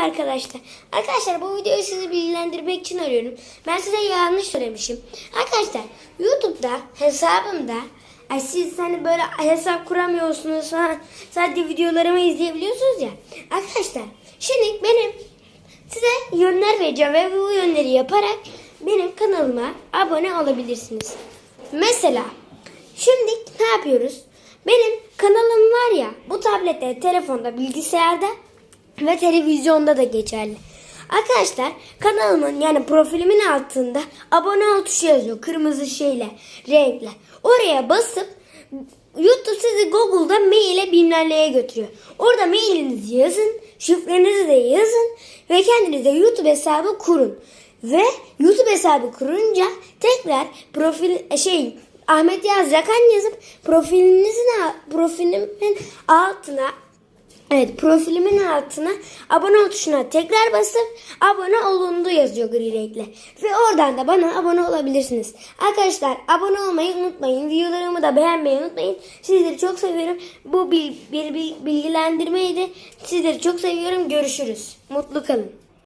arkadaşlar. Arkadaşlar bu videoyu sizi bilgilendirmek için arıyorum. Ben size yanlış söylemişim. Arkadaşlar YouTube'da hesabımda ay siz hani böyle hesap kuramıyorsunuz falan sadece videolarımı izleyebiliyorsunuz ya. Arkadaşlar şimdi benim size yönler vereceğim ve bu yönleri yaparak benim kanalıma abone olabilirsiniz. Mesela şimdi ne yapıyoruz? Benim kanalım var ya bu tablette, telefonda, bilgisayarda ve televizyonda da geçerli. Arkadaşlar kanalımın yani profilimin altında abone ol tuşu yazıyor kırmızı şeyle renkle. Oraya basıp YouTube sizi Google'da maile bilmemleye götürüyor. Orada mailinizi yazın, şifrenizi de yazın ve kendinize YouTube hesabı kurun. Ve YouTube hesabı kurunca tekrar profil şey Ahmet Yaz Yakan yazıp profilinizin profilimin altına Evet profilimin altına abone ol tuşuna tekrar basıp abone olundu yazıyor gri renkle. Ve oradan da bana abone olabilirsiniz. Arkadaşlar abone olmayı unutmayın. Videolarımı da beğenmeyi unutmayın. Sizleri çok seviyorum. Bu bir, bir bilgilendirmeydi. Sizleri çok seviyorum. Görüşürüz. Mutlu kalın.